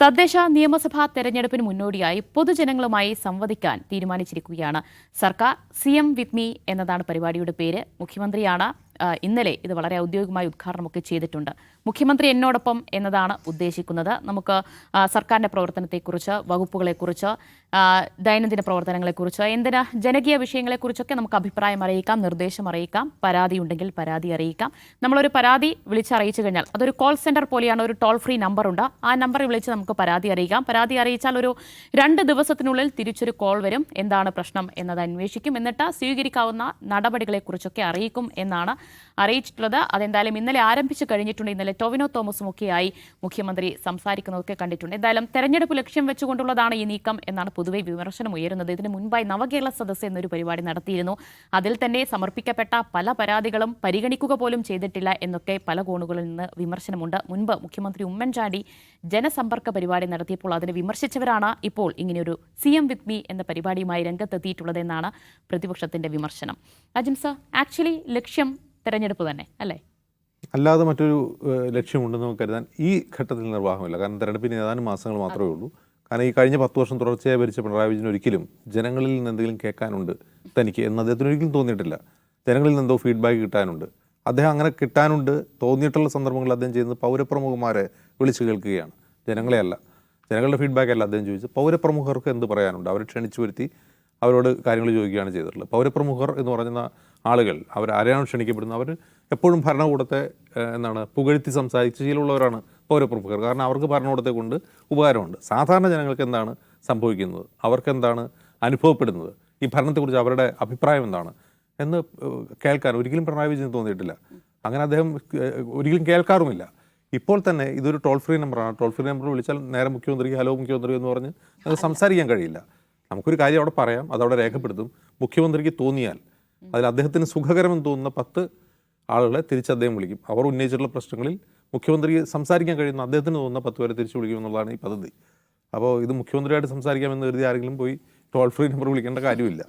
തദ്ദേശ നിയമസഭാ തെരഞ്ഞെടുപ്പിന് മുന്നോടിയായി പൊതുജനങ്ങളുമായി സംവദിക്കാൻ തീരുമാനിച്ചിരിക്കുകയാണ്. സർക്കാർ സി എം വിത്ത് മീ എന്നതാണ് പരിപാടിയുടെ പേര്. മുഖ്യമന്ത്രിയാണ് ഇന്നലെ ഇത് വളരെ ഔദ്യോഗികമായി ഉദ്ഘാടനമൊക്കെ ചെയ്തിട്ടുണ്ട്. മുഖ്യമന്ത്രി എന്നോടൊപ്പം എന്നതാണ് ഉദ്ദേശിക്കുന്നത്. നമുക്ക് സർക്കാരിന്റെ പ്രവർത്തനത്തെക്കുറിച്ച് വകുപ്പുകളെക്കുറിച്ച് ദൈനംദിന പ്രവർത്തനങ്ങളെക്കുറിച്ച് എന്തിന് ജനകീയ വിഷയങ്ങളെക്കുറിച്ചൊക്കെ നമുക്ക് അഭിപ്രായം അറിയിക്കാം നിർദ്ദേശം അറിയിക്കാം പരാതി ഉണ്ടെങ്കിൽ പരാതി അറിയിക്കാം. നമ്മളൊരു പരാതി വിളിച്ചറിയിച്ചു കഴിഞ്ഞാൽ അതൊരു കോൾ സെന്റർ പോലെയാണ് ഒരു ടോൾ ഫ്രീ നമ്പറുണ്ട് ആ നമ്പറിൽ വിളിച്ച് നമുക്ക് പരാതി അറിയിക്കാം. പരാതി അറിയിച്ചാൽ ഒരു രണ്ട് ദിവസത്തിനുള്ളിൽ തിരിച്ചൊരു കോൾ വരും. എന്താണ് പ്രശ്നം എന്നത് അന്വേഷിക്കും. എന്നിട്ട് സ്വീകരിക്കാവുന്ന നടപടികളെക്കുറിച്ചൊക്കെ അറിയിക്കും എന്നാണ് അറിയിച്ചിട്ടുള്ളത്. അതെന്തായാലും ഇന്നലെ ആരംഭിച്ചു കഴിഞ്ഞിട്ടുണ്ട് ഇന്നലെ ടൊവിനോ തോമസും ഒക്കെയായി മുഖ്യമന്ത്രി സംസാരിക്കുന്നതൊക്കെ കണ്ടിട്ടുണ്ട്. എന്തായാലും തെരഞ്ഞെടുപ്പ് ലക്ഷ്യം വെച്ചുകൊണ്ടുള്ളതാണ് ഈ നീക്കം എന്നാണ് പൊതുവെ വിമർശനം ഉയരുന്നത്. ഇതിനു മുൻപായി നവകേരള സദസ് എന്നൊരു പരിപാടി നടത്തിയിരുന്നു. അതിൽ തന്നെ സമർപ്പിക്കപ്പെട്ട പല പരാതികളും പരിഗണിക്കുക പോലും ചെയ്തിട്ടില്ല എന്നൊക്കെ പല കോണുകളിൽ നിന്ന് വിമർശനമുണ്ട്. മുൻപ് മുഖ്യമന്ത്രി ഉമ്മൻചാണ്ടി ജനസമ്പർക്ക പരിപാടി നടത്തിയപ്പോൾ അതിനെ വിമർശിച്ചവരാണ് ഇപ്പോൾ ഇങ്ങനെയൊരു സി എം വിത്ത് മീ എന്ന പരിപാടിയുമായി രംഗത്തെത്തിയിട്ടുള്ളതെന്നാണ് പ്രതിപക്ഷത്തിന്റെ വിമർശനം. അജിംസ ആക്ച്വലി ലക്ഷ്യം തെരഞ്ഞെടുപ്പ് തന്നെ അല്ലേ? അല്ലാതെ മറ്റൊരു ലക്ഷ്യമുണ്ടെന്ന് നമുക്ക് കരുതാൻ ഈ ഘട്ടത്തിൽ നിർവാഹമില്ല. കാരണം തെരഞ്ഞെടുപ്പിന് ഏതാനും മാസങ്ങൾ മാത്രമേ ഉള്ളൂ. കാരണം ഈ കഴിഞ്ഞ പത്ത് വർഷം തുടർച്ചയായി ഭരിച്ച പിണറായി വിജയൻ ഒരിക്കലും ജനങ്ങളിൽ നിന്ന് എന്തെങ്കിലും കേൾക്കാനുണ്ട് തനിക്ക് എന്ന് അദ്ദേഹത്തിന് ഒരിക്കലും തോന്നിയിട്ടില്ല. ജനങ്ങളിൽ നിന്ന് എന്തോ ഫീഡ്ബാക്ക് കിട്ടാനുണ്ട്. അദ്ദേഹം അങ്ങനെ കിട്ടാനുണ്ട് തോന്നിയിട്ടുള്ള സന്ദർഭങ്ങളിൽ അദ്ദേഹം ചെയ്യുന്നത് പൗരപ്രമുഖന്മാരെ വിളിച്ചു കേൾക്കുകയാണ്. ജനങ്ങളെ അല്ല. ജനങ്ങളുടെ ഫീഡ്ബാക്ക് അല്ല അദ്ദേഹം ചോദിച്ചത്. പൗരപ്രമുഖർക്ക് എന്ത് പറയാനുണ്ട്? അവരെ ക്ഷണിച്ചു വരുത്തി അവരോട് കാര്യങ്ങൾ ചോദിക്കുകയാണ് ചെയ്തിട്ടുള്ളത്. പൗരപ്രമുഖർ എന്ന് പറയുന്ന ആളുകൾ അവർ ആരെയാണ് ക്ഷണിക്കപ്പെടുന്നത്? അവർ എപ്പോഴും ഭരണകൂടത്തെ എന്താണ് പുകഴ്ത്തി സംസാരിച്ച് ശീലമുള്ളവരാണ് പൗരപ്രമുഖർ കാരണം അവർക്ക് ഭരണകൂടത്തെ കൊണ്ട് ഉപകാരമുണ്ട്. സാധാരണ ജനങ്ങൾക്ക് എന്താണ് സംഭവിക്കുന്നത്? അവർക്ക് എന്താണ് അനുഭവപ്പെടുന്നത്? ഈ ഭരണത്തെക്കുറിച്ച് അവരുടെ അഭിപ്രായം എന്താണ്? എന്ന് കേൾക്കാൻ ഒരിക്കലും പിണറായി വിജയൻ തോന്നിയിട്ടില്ല. അങ്ങനെ അദ്ദേഹം ഒരിക്കലും കേൾക്കാറുമില്ല. ഇപ്പോൾ തന്നെ ഇതൊരു ടോൾ ഫ്രീ നമ്പറാണ് ടോൾ ഫ്രീ നമ്പർ വിളിച്ചാൽ നേരെ മുഖ്യമന്ത്രി ഹലോ മുഖ്യമന്ത്രി എന്ന് പറഞ്ഞ് അത് സംസാരിക്കാൻ കഴിയില്ല. നമുക്കൊരു കാര്യം അവിടെ പറയാം അതവിടെ രേഖപ്പെടുത്തും. മുഖ്യമന്ത്രിക്ക് തോന്നിയാൽ അതിൽ അദ്ദേഹത്തിന് സുഖകരമെന്ന് തോന്നുന്ന പത്ത് ആളുകളെ തിരിച്ച് അദ്ദേഹം വിളിക്കും. അവർ ഉന്നയിച്ചിട്ടുള്ള പ്രശ്നങ്ങളിൽ മുഖ്യമന്ത്രി സംസാരിക്കാൻ കഴിയുന്ന അദ്ദേഹത്തിന് തോന്നുന്ന പത്ത് പേരെ തിരിച്ച് വിളിക്കും എന്നുള്ളതാണ് ഈ പദ്ധതി. അപ്പോൾ ഇത് മുഖ്യമന്ത്രിയായിട്ട് സംസാരിക്കാമെന്ന് കരുതി ആരെങ്കിലും പോയി ടോൾ ഫ്രീ നമ്പർ വിളിക്കേണ്ട കാര്യമില്ല.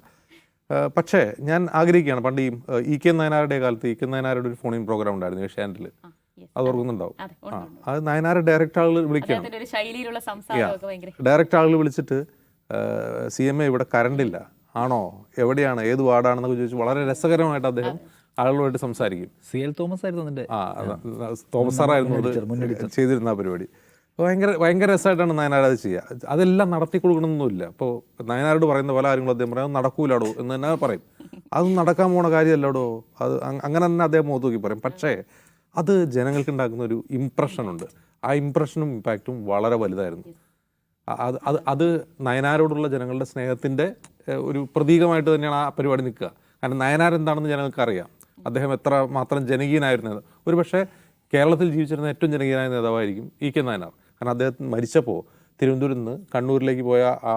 പക്ഷേ ഞാൻ ആഗ്രഹിക്കുകയാണ്. പണ്ട് ഈ ഇ കെ നയനാരുടെ കാലത്ത് ഇ കെ നയനാരുടെ ഒരു ഫോണിൻ പ്രോഗ്രാം ഉണ്ടായിരുന്നു ഏഷ്യാനെറ്റിൽ അത് ഓർക്കുന്നുണ്ടാവും. ആ അത് നയനാര ഡയറക്റ്റ് ആളുകൾ വിളിക്കുകയാണ്. ഡയറക്റ്റ് ആളുകൾ വിളിച്ചിട്ട് സി എം എ ഇവിടെ കറണ്ടില്ല ആണോ? എവിടെയാണ്? ഏത് വാർഡാണെന്നൊക്കെ ചോദിച്ചു വളരെ രസകരമായിട്ട് അദ്ദേഹം ആളുകളുമായിട്ട് സംസാരിക്കും. സി എൽ തോമസ് ആയിരുന്നു അതിന്റെ. ആ തോമസ് സാറായിരുന്നു അത് ചെയ്തിരുന്ന ആ പരിപാടി. ഭയങ്കര ഭയങ്കര രസമായിട്ടാണ് നയനാട് അത് ചെയ്യുക. അതെല്ലാം നടത്തി കൊടുക്കണമെന്നൊന്നുമില്ല. ഇപ്പോൾ നയനാരോട് പറയുന്ന പല കാര്യങ്ങളും അദ്ദേഹം പറയാം നടക്കൂലാടോ എന്ന് തന്നെ പറയും. അത് നടക്കാൻ പോണ കാര്യമല്ലടോ അത് അങ്ങനെ തന്നെ അദ്ദേഹം മുഖത്ത് നോക്കി പറയും. പക്ഷേ അത് ജനങ്ങൾക്ക് ഉണ്ടാക്കുന്ന ഒരു ഇമ്പ്രഷനുണ്ട് ആ ഇമ്പ്രഷനും ഇമ്പാക്റ്റും വളരെ വലുതായിരുന്നു. അത് അത് അത് നയനാരോടുള്ള ജനങ്ങളുടെ സ്നേഹത്തിന്റെ ഒരു പ്രതീകമായിട്ട് തന്നെയാണ് ആ പരിപാടി നിൽക്കുക. കാരണം നയനാർ എന്താണെന്ന് ജനങ്ങൾക്ക് അറിയാം അദ്ദേഹം എത്ര മാത്രം ജനകീയനായിരുന്നത് ഒരുപക്ഷെ കേരളത്തിൽ ജീവിച്ചിരുന്ന ഏറ്റവും ജനകീയനായ നേതാവായിരിക്കും ഇ കെ നയനാർ. കാരണം അദ്ദേഹം മരിച്ചപ്പോൾ തിരുവനന്തപുരത്ത് നിന്ന് കണ്ണൂരിലേക്ക് പോയ ആ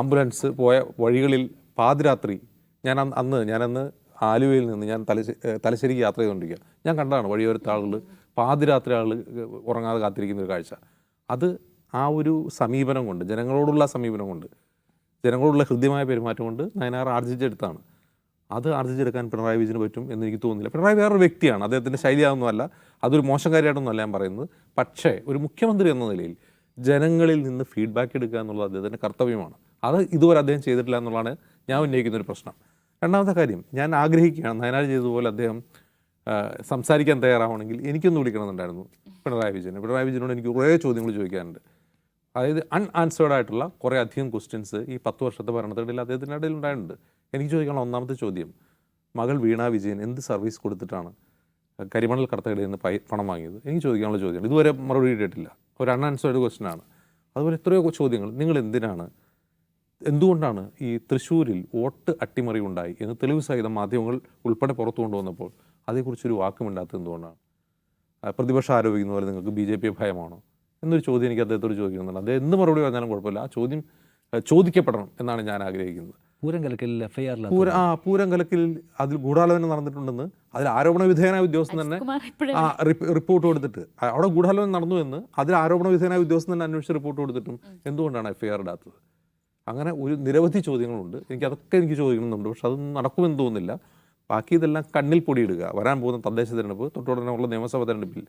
ആംബുലൻസ് പോയ വഴികളിൽ പാതിരാത്രി ഞാൻ അന്ന് ഞാനന്ന് ആലുവയിൽ നിന്ന് ഞാൻ തലശ്ശേ തലശ്ശേരിക്ക് യാത്ര ചെയ്തുകൊണ്ടിരിക്കുക ഞാൻ കണ്ടതാണ് വഴിയോരത്തെ ആളുകൾ പാതിരാത്രി ആളുകൾ ഉറങ്ങാതെ കാത്തിരിക്കുന്ന ഒരു കാഴ്ച. അത് ആ ഒരു സമീപനം കൊണ്ട് ജനങ്ങളോടുള്ള സമീപനം കൊണ്ട് ജനങ്ങളോടുള്ള ഹൃദ്യമായ പെരുമാറ്റം കൊണ്ട് നയനാർ ആർജിച്ചെടുത്താണ്. അത് ആർജിച്ചെടുക്കാൻ പിണറായി വിജയന് പറ്റും എന്ന് എനിക്ക് തോന്നുന്നില്ല. പിണറായി വേറൊരു വ്യക്തിയാണ്. അദ്ദേഹത്തിന്റെ ശൈലിയാതൊന്നുമല്ല അതൊരു മോശം കാര്യമായിട്ടൊന്നുമല്ല ഞാൻ പറയുന്നത്. പക്ഷേ ഒരു മുഖ്യമന്ത്രി എന്ന നിലയിൽ ജനങ്ങളിൽ നിന്ന് ഫീഡ്ബാക്ക് എടുക്കുക എന്നുള്ളത് അദ്ദേഹത്തിന്റെ കർത്തവ്യമാണ്. അത് ഇതുവരെ അദ്ദേഹം ചെയ്തിട്ടില്ല എന്നുള്ളതാണ് ഞാൻ ഉന്നയിക്കുന്ന ഒരു പ്രശ്നം. രണ്ടാമത്തെ കാര്യം ഞാൻ ആഗ്രഹിക്കുകയാണ് നയനാട് ചെയ്തതുപോലെ അദ്ദേഹം സംസാരിക്കാൻ തയ്യാറാവണമെങ്കിൽ എനിക്കൊന്ന് വിളിക്കണമെന്നുണ്ടായിരുന്നു പിണറായി വിജയൻ പിണറായി വിജയനോട് എനിക്ക് കുറേ ചോദ്യങ്ങൾ ചോദിക്കാനുണ്ട്. അതായത് അൺആൻസേർഡ് ആയിട്ടുള്ള കുറേ അധികം ക്വസ്റ്റ്യൻസ് ഈ പത്ത് വർഷത്തെ ഭരണത്തിനിടയിൽ അദ്ദേഹത്തിന്റെ ഇടയിൽ ഉണ്ടായിട്ടുണ്ട്. എനിക്ക് ചോദിക്കാനുള്ള ഒന്നാമത്തെ ചോദ്യം മകൾ വീണ വിജയൻ എന്ത് സർവീസ് കൊടുത്തിട്ടാണ് കരിമണൽ കടത്തകടയിൽ നിന്ന് പണം വാങ്ങിയത്? എനിക്ക് ചോദിക്കാനുള്ള ചോദ്യം ഇതുവരെ മറുപടി കിട്ടിയിട്ടില്ല ഒരു അൺആൻസേർഡ് ക്വസ്റ്റ്യൻ ആണ്. അതുപോലെ എത്രയോ ചോദ്യങ്ങൾ. നിങ്ങൾ എന്തിനാണ് എന്തുകൊണ്ടാണ് ഈ തൃശ്ശൂരിൽ വോട്ട് അട്ടിമറി ഉണ്ടായി എന്ന് തെളിവ് സഹിതം മാധ്യമങ്ങൾ ഉൾപ്പെടെ പുറത്തു കൊണ്ടുവന്നപ്പോൾ അതേക്കുറിച്ചൊരു വാക്കുമില്ലാത്തത് എന്തുകൊണ്ടാണ്? പ്രതിപക്ഷം ആരോപിക്കുന്ന പോലെ നിങ്ങൾക്ക് ബി ജെ പി ഭയമാണോ? എന്നൊരു ചോദ്യം എനിക്ക് അദ്ദേഹത്തോട് ചോദിക്കുന്നുണ്ട് അദ്ദേഹം എന്ത് മറുപടി പറഞ്ഞാലും കുഴപ്പമില്ല. ആ ചോദ്യം ചോദിക്കപ്പെടണം എന്നാണ് ഞാൻ ആഗ്രഹിക്കുന്നത്. പൂരം കലക്കലിൽ എഫ് ഐ ആറിൽ പൂര ആ പൂരം അതിൽ ഗൂഢാലോചന നടന്നിട്ടുണ്ടെന്ന് അതിൽ ആരോപണ വിധേയനായ ഉദ്യോഗസ്ഥൻ തന്നെ ആ റിപ്പോർട്ട് കൊടുത്തിട്ട്. അവിടെ ഗൂഢാലോചന നടന്നു എന്ന് അതിൽ ആരോപണ വിധേയനായ ഉദ്യോഗസ്ഥൻ തന്നെ അന്വേഷിച്ച് റിപ്പോർട്ട് കൊടുത്തിട്ടും എന്തുകൊണ്ടാണ് എഫ് ഐ ആർ ഇടാത്തത്? അങ്ങനെ ഒരു നിരവധി ചോദ്യങ്ങളുണ്ട്. എനിക്ക് അതൊക്കെ എനിക്ക് ചോദിക്കണമെന്നുണ്ട്. പക്ഷെ അതൊന്നും നടക്കുമെന്ന് തോന്നുന്നില്ല. ബാക്കി ഇതെല്ലാം കണ്ണിൽ പൊടിയിടുക. വരാൻ പോകുന്ന തദ്ദേശ തിരഞ്ഞെടുപ്പ് തൊട്ടുടനെയുള്ള നിയമസഭാ തെരഞ്ഞെടുപ്പിൽ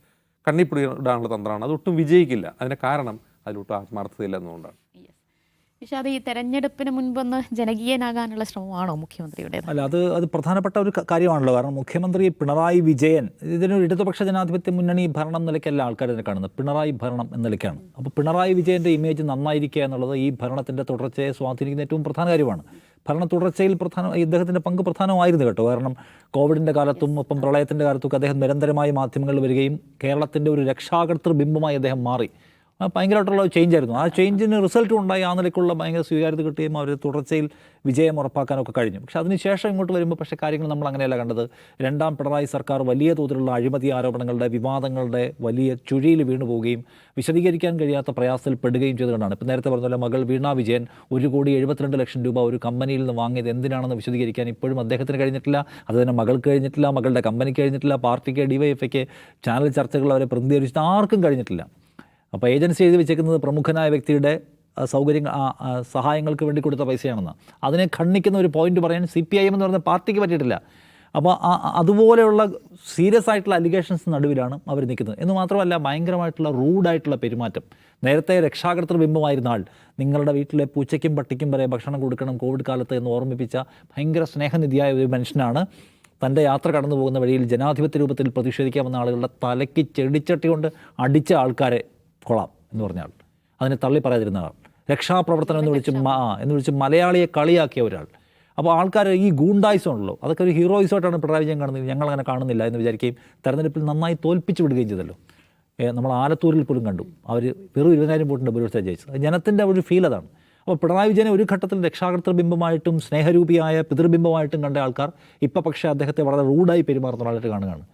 പൊടി ഇടാനുള്ള തന്ത്രമാണ്. അതൊട്ടും വിജയിക്കില്ല. അതിന് കാരണം അതിലൊട്ടും ആത്മാർത്ഥതയില്ല എന്നുകൊണ്ടാണ്. പക്ഷെ അത് ഈ തെരഞ്ഞെടുപ്പിന് മുൻപൊന്ന് ജനകീയനാകാനുള്ള ശ്രമമാണോ മുഖ്യമന്ത്രിയുടെ? അല്ല അത് അത് പ്രധാനപ്പെട്ട ഒരു കാര്യമാണല്ലോ. കാരണം മുഖ്യമന്ത്രി പിണറായി വിജയൻ ഇതിനൊരു ഇടതുപക്ഷ ജനാധിപത്യ മുന്നണി ഭരണം നിലയ്ക്കല്ല ആൾക്കാർ ഇതിനെ കാണുന്നത്. പിണറായി ഭരണം എന്ന നിലയ്ക്കാണ്. അപ്പോൾ പിണറായി വിജയന്റെ ഇമേജ് നന്നായിരിക്കുക എന്നുള്ളത് ഈ ഭരണത്തിന്റെ തുടർച്ചയെ സ്വാധീനിക്കുന്ന ഏറ്റവും പ്രധാന കാര്യമാണ്. ഭരണ തുടർച്ചയിൽ പ്രധാന ഇദ്ദേഹത്തിന്റെ പങ്ക് പ്രധാനമായിരുന്നു കേട്ടോ. കാരണം കോവിഡിന്റെ കാലത്തും ഒപ്പം പ്രളയത്തിന്റെ കാലത്തൊക്കെ അദ്ദേഹം നിരന്തരമായി മാധ്യമങ്ങളിൽ വരികയും കേരളത്തിന്റെ ഒരു രക്ഷാകർത്തൃ ബിംബമായി അദ്ദേഹം മാറി. ഭയങ്കരമായിട്ടുള്ള ചേഞ്ച് ആയിരുന്നു. ആ ചേഞ്ചിന് റിസൾട്ടും ഉണ്ടായി. ആ നിലയ്ക്കുള്ള ഭയങ്കര സ്വീകാര്യത കിട്ടുകയും അവർ തുടർച്ചയിൽ വിജയം ഉറപ്പാക്കാനൊക്കെ കഴിഞ്ഞു. പക്ഷെ അതിനുശേഷം ഇങ്ങോട്ട് വരുമ്പോൾ പക്ഷേ കാര്യങ്ങൾ നമ്മൾ അങ്ങനെയല്ല കണ്ടത്. രണ്ടാം പിണറായി സർക്കാർ വലിയ തോതിലുള്ള അഴിമതി ആരോപണങ്ങളുടെ വിവാദങ്ങളുടെ വലിയ ചുഴിയിൽ വീണു പോവുകയും വിശദീകരിക്കാൻ കഴിയാത്ത പ്രയാസത്തിൽ പെടുകയും ചെയ്തുകൊണ്ടാണ്. ഇപ്പം നേരത്തെ പറഞ്ഞ പോലെ മകൾ വീണ വിജയൻ ഒരു കോടി എഴുപത്തിരണ്ട് ലക്ഷം രൂപ ഒരു കമ്പനിയിൽ നിന്ന് വാങ്ങിയത് എന്തിനാണെന്ന് വിശദീകരിക്കാൻ ഇപ്പോഴും അദ്ദേഹത്തിന് കഴിഞ്ഞിട്ടില്ല. അത് തന്നെ മകൾക്ക് കഴിഞ്ഞിട്ടില്ല മകളുടെ കമ്പനിക്ക് കഴിഞ്ഞിട്ടില്ല പാർട്ടിക്ക് ഡിവൈഎഫ്ഐക്ക് ചാനൽ ചർച്ചകൾ അവരെ പ്രതിനിധീകരിച്ചിട്ട് ആർക്കും കഴിഞ്ഞിട്ടില്ല. അപ്പോൾ ഏജൻസി എഴുതി വെച്ചേക്കുന്നത് പ്രമുഖനായ വ്യക്തിയുടെ സൗകര്യങ്ങൾ സഹായങ്ങൾക്ക് വേണ്ടി കൊടുത്ത പൈസയാണെന്ന് അതിനെ ഖണ്ഡിക്കുന്ന ഒരു പോയിന്റ് പറയാൻ സി പി ഐ എം എന്ന് പറയുന്ന പാർട്ടിക്ക് പറ്റിയിട്ടില്ല. അപ്പോൾ അതുപോലെയുള്ള സീരിയസ് ആയിട്ടുള്ള അലിഗേഷൻസ് നടുവിലാണ് അവർ നിൽക്കുന്നത്. എന്ന് മാത്രമല്ല ഭയങ്കരമായിട്ടുള്ള റൂഡായിട്ടുള്ള പെരുമാറ്റം. നേരത്തെ രക്ഷാകർത്തൃ ബിംബമായിരുന്ന നിങ്ങളുടെ വീട്ടിലെ പൂച്ചയ്ക്കും പട്ടിക്കും വരെ ഭക്ഷണം കൊടുക്കണം കോവിഡ് കാലത്ത് എന്ന് ഓർമ്മിപ്പിച്ച ഭയങ്കര സ്നേഹനിധിയായ ഒരു മനുഷ്യനാണ്. തന്റെ യാത്ര കടന്നു പോകുന്ന വഴിയിൽ ജനാധിപത്യ രൂപത്തിൽ പ്രതിഷേധിക്കാമെന്ന ആളുകളുടെ തലയ്ക്ക് ചെടിച്ചട്ടി കൊണ്ട് അടിച്ച ആൾക്കാരെ കൊള്ളാം എന്ന് പറഞ്ഞ ആൾ. അതിനെ തള്ളി പറയാതിരുന്ന ആൾ. രക്ഷാപ്രവർത്തനം എന്ന് വിളിച്ച് മാ എന്ന് വിളിച്ച് മലയാളിയെ കളിയാക്കിയ ഒരാൾ. അപ്പോൾ ആൾക്കാർ ഈ ഗൂണ്ടായിസം ഉള്ളൂ അതൊക്കെ ഒരു ഹീറോയിസമായിട്ടാണ് പിണറായി വിജയൻ കാണുന്നത്. ഞങ്ങളങ്ങനെ കാണുന്നില്ല എന്ന് വിചാരിക്കുകയും തെരഞ്ഞെടുപ്പിൽ നന്നായി തോൽപ്പിച്ച് വിടുകയും ചെയ്തല്ലോ. നമ്മൾ ആലത്തൂരിൽ പോലും കണ്ടു. അവർ വെറും ഇരുപതിനായിരം വോട്ടിന്റെ ഭൂരിപക്ഷം ജയിച്ചത്. അത് ജനത്തിന്റെ ഒരു ഫീൽ അതാണ്. അപ്പോൾ പിണറായി വിജയനെ ഒരു ഘട്ടത്തിൽ രക്ഷാകർത്തൃ ബിംബമായിട്ടും സ്നേഹരൂപിയായ പിതൃബിംബമായിട്ടും കണ്ട ആൾക്കാർ ഇപ്പോൾ പക്ഷേ അദ്ദേഹത്തെ വളരെ റൂഡായി പെരുമാറുന്ന ഒരാളായിട്ട് കാണുകയാണ്.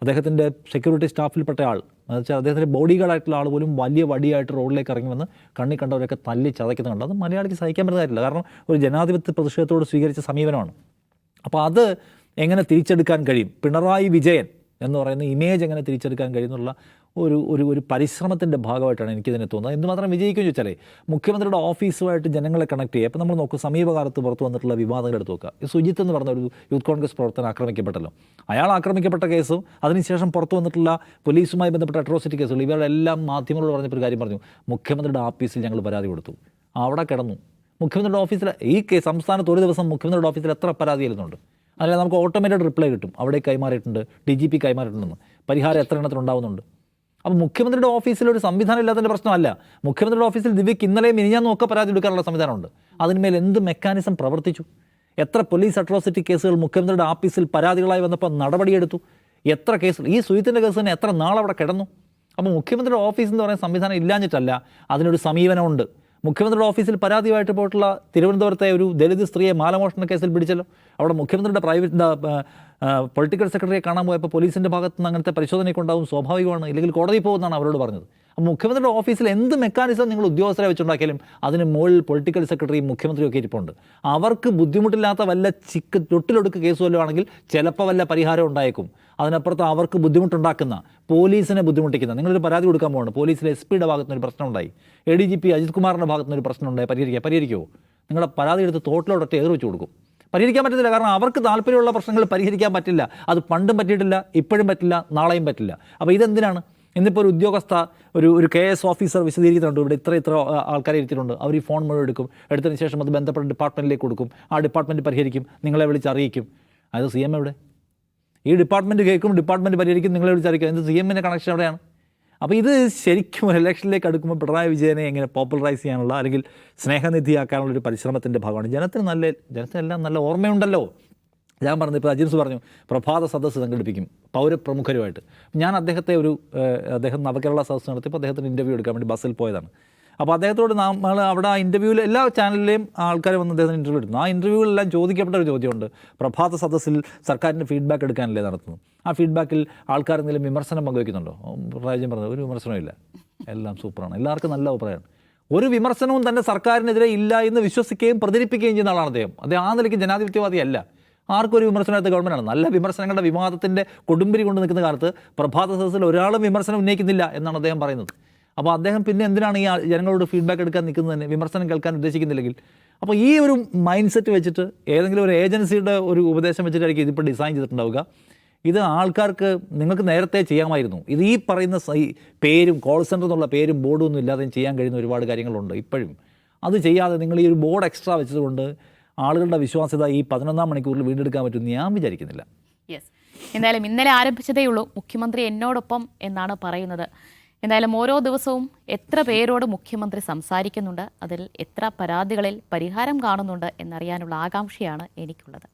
അദ്ദേഹത്തിന്റെ സെക്യൂരിറ്റി സ്റ്റാഫിൽപ്പെട്ട ആൾ. എന്ന് വെച്ചാൽ അദ്ദേഹത്തിന്റെ ബോഡി ഗാർഡായിട്ടുള്ള ആൾ പോലും വലിയ വടിയായിട്ട് റോഡിലേക്ക് ഇറങ്ങി വന്ന് കണ്ണി കണ്ടവരൊക്കെ തല്ലി ചതയ്ക്കുന്നത് കണ്ടു. അത് മലയാളിക്ക് സഹിക്കാൻ പറ്റുന്ന കാര്യമില്ല കാരണം ഒരു ജനാധിപത്യ പ്രതിഷേധത്തോട് സ്വീകരിച്ച സമീപനമാണ്. അപ്പോൾ അത് എങ്ങനെ തിരിച്ചെടുക്കാൻ കഴിയും? പിണറായി വിജയൻ എന്ന് പറയുന്ന ഇമേജ് എങ്ങനെ തിരിച്ചെടുക്കാൻ കഴിയുന്നുള്ള ഒരു ഒരു ഒരു പരിശ്രമത്തിന്റെ ഭാഗമായിട്ടാണ് എനിക്കിതിനെ തോന്നുന്നത്. എന്തുമാത്രം വിജയിക്കുമെന്ന് ചോദിച്ചാലേ മുഖ്യമന്ത്രിയുടെ ഓഫീസുമായിട്ട് ജനങ്ങളെ കണക്ട് ചെയ്യുക. അപ്പോൾ നമ്മൾ നോക്കും സമീപകാലത്ത് പുറത്തു വന്നിട്ടുള്ള വിവാദങ്ങൾ എടുത്ത് നോക്കുക. സുജിത്ത് എന്ന് പറഞ്ഞ ഒരു യൂത്ത് കോൺഗ്രസ് പ്രവർത്തനം ആക്രമിക്കപ്പെട്ടല്ലോ. അയാൾ ആക്രമിക്കപ്പെട്ട കേസും അതിനുശേഷം പുറത്തു വന്നിട്ടുള്ള പോലീസുമായി ബന്ധപ്പെട്ട അട്രോസിറ്റി കേസുകൾ ഇവരുടെ എല്ലാം മാധ്യമങ്ങളോട് പറഞ്ഞപ്പോൾ ഒരു കാര്യം പറഞ്ഞു. മുഖ്യമന്ത്രിയുടെ ഓഫീസിൽ ഞങ്ങൾ പരാതി കൊടുത്തു. അവിടെ കിടന്നു. മുഖ്യമന്ത്രിയുടെ ഓഫീസിൽ ഈ സംസ്ഥാനത്ത് ഒരു ദിവസം മുഖ്യമന്ത്രിയുടെ ഓഫീസിൽ എത്ര പരാതി എഴുതുന്നുണ്ട് അല്ല നമുക്ക് ഓട്ടോമേറ്റഡ് റിപ്ലൈ കിട്ടും. അവിടെ കൈമാറിയിട്ടുണ്ട്. ഡി ജി പി കൈമാറിയിട്ടുണ്ടെന്ന്. പരിഹാരം എത്ര എണ്ണത്തിൽ ഉണ്ടാവുന്നുണ്ട്? അപ്പോൾ മുഖ്യമന്ത്രിയുടെ ഓഫീസിൽ ഒരു സംവിധാനം ഇല്ലാത്തതിന്റെ പ്രശ്നമല്ല. മുഖ്യമന്ത്രിയുടെ ഓഫീസിൽ ദിവ്യക്ക് ഇന്നലെ മിനിഞ്ഞാന്നും ഒക്കെ പരാതി എടുക്കാനുള്ള സംവിധാനമുണ്ട്. അതിന്മേൽ എന്ത് മെക്കാനിസം പ്രവർത്തിച്ചു? എത്ര പോലീസ് അട്രോസിറ്റി കേസുകൾ മുഖ്യമന്ത്രിയുടെ ഓഫീസിൽ പരാതികളായി വന്നപ്പോൾ നടപടിയെടുത്തു? എത്ര കേസുകൾ ഈ സുഹിത്തിന്റെ കേസ് തന്നെ എത്ര നാളവിടെ കിടന്നു? അപ്പോൾ മുഖ്യമന്ത്രിയുടെ ഓഫീസ് എന്ന് പറയുന്ന സംവിധാനം ഇല്ലാഞ്ഞിട്ടല്ല. അതിനൊരു സമീപനമുണ്ട്. മുഖ്യമന്ത്രിയുടെ ഓഫീസിൽ പരാതിയുമായിട്ട് പോയിട്ടുള്ള തിരുവനന്തപുരത്തെ ഒരു ദലിത് സ്ത്രീയെ മാലമോഷണ കേസിൽ പിടിച്ചല്ലോ. അവിടെ മുഖ്യമന്ത്രിയുടെ പ്രൈവറ്റ് പൊളിറ്റിക്കൽ സെക്രട്ടറിയെ കാണാൻ പോയപ്പോൾ പോലീസിന്റെ ഭാഗത്തുനിന്ന് അങ്ങനത്തെ പരിശോധനയൊക്കെ ഉണ്ടാവും സ്വാഭാവികമാണ് ഇല്ലെങ്കിൽ കോടതി പോകുമെന്നാണ് അവരോട് പറഞ്ഞത്. മുഖ്യമന്ത്രിയുടെ ഓഫീസിൽ എന്ത് മെക്കാനിസം നിങ്ങൾ ഉദ്യോഗസ്ഥരെ വെച്ചുണ്ടാക്കിയാലും അതിന് മുകളിൽ പൊളിറ്റിക്കൽ സെക്രട്ടറി മുഖ്യമന്ത്രിയും ഒക്കെ ഇരിപ്പുണ്ട്. അവർക്ക് ബുദ്ധിമുട്ടില്ലാത്ത വല്ല ചിക്ക് തൊട്ടിലൊടുക്ക് കേസ് വല്ലതും ആണെങ്കിൽ ചിലപ്പോൾ വല്ല പരിഹാരം ഉണ്ടായേക്കും. അതിനപ്പുറത്ത് അവർക്ക് ബുദ്ധിമുട്ടുണ്ടാക്കുന്ന പോലീസിനെ ബുദ്ധിമുട്ടിക്കുന്ന നിങ്ങളൊരു പരാതി കൊടുക്കാൻ പോകണം പോലീസിലെ എസ് പിയുടെ ഭാഗത്ത് നിന്ന് ഒരു പ്രശ്നം ഉണ്ടായി A D G P Ajith കുമാറിന്റെ ഭാഗത്ത് നിന്ന് ഒരു പ്രശ്നം ഉണ്ടായി പരിഹരിക്കുക പരിഹരിക്കുമോ നിങ്ങളുടെ പരാതി എടുത്ത് തോട്ടിലോടൊറ്റ ഏറ് വെച്ച് കൊടുക്കും. പരിഹരിക്കാൻ പറ്റത്തില്ല കാരണം അവർക്ക് താല്പര്യമുള്ള പ്രശ്നങ്ങൾ പരിഹരിക്കാൻ പറ്റില്ല. അത് പണ്ടും പറ്റിയിട്ടില്ല ഇപ്പോഴും പറ്റില്ല നാളെയും പറ്റില്ല. അപ്പോൾ ഇതെന്തിനാണ്? ഇന്നിപ്പോൾ ഒരു ഉദ്യോഗസ്ഥ ഒരു ഒരു കെ എസ് ഓഫീസർ വിശദീകരിക്കുന്നുണ്ട്. ഇവിടെ ഇത്ര ഇത്ര ആൾക്കാരെ ഇരുത്തിയിട്ടുണ്ട്. അവർ ഈ ഫോൺ മുഴുവൻ എടുക്കും. എടുത്തതിന് ശേഷം അത് ബന്ധപ്പെട്ട ഡിപ്പാർട്ട്മെന്റിലേക്ക് കൊടുക്കും. ആ ഡിപ്പാർട്ട്മെന്റ് പരിഹരിക്കും. നിങ്ങളെ വിളിച്ച് അറിയിക്കും. അത് സി എം എവിടെ? ഈ ഡിപ്പാർട്ട്മെന്റ് കേൾക്കും ഡിപ്പാർട്ട്മെന്റ് പരിഹരിക്കും. നിങ്ങളെ വിളിച്ച് അറിയിക്കും. എന്ത് സി എമ്മിന്റെ കണക്ഷൻ എവിടെയാണ്? അപ്പോൾ ഇത് ശരിക്കും ഒരു ഇലക്ഷനിലേക്ക് അടുക്കുമ്പോൾ പിണറായി വിജയനെ എങ്ങനെ പോപ്പുലറൈസ് ചെയ്യാനുള്ള അല്ലെങ്കിൽ സ്നേഹനിധിയാക്കാനുള്ള ഒരു പരിശ്രമത്തിന്റെ ഭാഗമാണ്. ജനത്തിന് നല്ല ജനത്തിനെല്ലാം നല്ല ഓർമ്മയുണ്ടല്ലോ. ഞാൻ പറഞ്ഞു ഇപ്പോൾ അജിൻസ് പറഞ്ഞു പ്രഭാത സദസ്സ് സംഘടിപ്പിക്കും പൗരപ്രമുഖരുമായിട്ട്. ഞാൻ അദ്ദേഹത്തെ ഒരു അദ്ദേഹം നവകേരള സദസ്സ് നടത്തിയപ്പോൾ അദ്ദേഹത്തിന് ഇന്റർവ്യൂ എടുക്കാൻ വേണ്ടി ബസ്സിൽ പോയതാണ്. അപ്പോൾ അദ്ദേഹത്തോട് നമ്മൾ അവിടെ ആ ഇന്റർവ്യൂവിൽ എല്ലാ ചാനലിലെയും ആൾക്കാർ വന്ന് അദ്ദേഹത്തിന് ഇന്റർവ്യൂ എടുക്കുന്നു ആ ഇന്റർവ്യൂവിലെല്ലാം ചോദിക്കപ്പെട്ട ഒരു ചോദ്യമുണ്ട് പ്രഭാത സദസ്സിൽ സർക്കാരിന്റെ ഫീഡ്ബാക്ക് എടുക്കാനല്ലേ നടത്തുന്നു ആ ഫീഡ്ബാക്കിൽ ആൾക്കാർ എന്തെങ്കിലും വിമർശനം പങ്കുവയ്ക്കുന്നുണ്ടോ? രാജ്യം പറഞ്ഞത് ഒരു വിമർശനവും എല്ലാം സൂപ്പറാണ്. എല്ലാവർക്കും നല്ല അഭിപ്രായമാണ്. ഒരു വിമർശനവും തന്നെ സർക്കാരിനെതിരെ ഇല്ല എന്ന് വിശ്വസിക്കുകയും പ്രചരിപ്പിക്കുകയും ചെയ്യുന്ന ആളാണ് അദ്ദേഹം. അദ്ദേഹം ആ നിലയ്ക്ക് ജനാധിപത്യവാദിയല്ല. ആർക്കും ഒരു വിമർശനമായിട്ട് ഗവൺമെന്റാണ് നല്ല വിമർശനങ്ങളുടെ വിവാദത്തിന്റെ കൊടുമ്പിരി കൊണ്ട് നിൽക്കുന്ന കാലത്ത് പ്രഭാത സദസ്സിൽ ഒരാളും വിമർശനം ഉന്നയിക്കുന്നില്ല എന്നാണ് അദ്ദേഹം പറയുന്നത്. അപ്പോൾ അദ്ദേഹം പിന്നെ എന്തിനാണ് ഈ ജനങ്ങളോട് ഫീഡ്ബാക്ക് എടുക്കാൻ നിൽക്കുന്നത് തന്നെ? വിമർശനം കേൾക്കാൻ ഉദ്ദേശിക്കുന്നില്ലെങ്കിൽ. അപ്പോൾ ഈ ഒരു മൈൻഡ് സെറ്റ് വെച്ചിട്ട് ഏതെങ്കിലും ഒരു ഏജൻസിയുടെ ഒരു ഉപദേശം വെച്ചിട്ടായിരിക്കും ഇതിപ്പോൾ ഡിസൈൻ ചെയ്തിട്ടുണ്ടാവുക. ഇത് ആൾക്കാർക്ക് നിങ്ങൾക്ക് നേരത്തെ ചെയ്യാമായിരുന്നു. ഇത് ഈ പറയുന്ന പേരും കോൾ സെന്റർ എന്നുള്ള പേരും ബോർഡും ഒന്നും ഇല്ലാതെയും ചെയ്യാൻ കഴിയുന്ന ഒരുപാട് കാര്യങ്ങളുണ്ട് ഇപ്പോഴും. അത് ചെയ്യാതെ നിങ്ങൾ ഈ ഒരു ബോർഡ് എക്സ്ട്രാ വെച്ചതുകൊണ്ട് ആളുകളുടെ വിശ്വാസ്യത ഈ പതിനൊന്നാം മണിക്കൂറിൽ വീണ്ടെടുക്കാൻ പറ്റുമെന്ന് ഞാൻ വിചാരിക്കുന്നില്ല. യെസ് എന്തായാലും ഇന്നലെ ആരംഭിച്ചതേ ഉള്ളൂ. മുഖ്യമന്ത്രി എന്നോടൊപ്പം എന്നാണ് പറയുന്നത്. എന്തായാലും ഓരോ ദിവസവും എത്ര പേരോട് മുഖ്യമന്ത്രി സംസാരിക്കുന്നുണ്ട് അതിൽ എത്ര പരാതികളിൽ പരിഹാരം കാണുന്നുണ്ട് എന്നറിയാനുള്ള ആകാംക്ഷയാണ് എനിക്കുള്ളത്.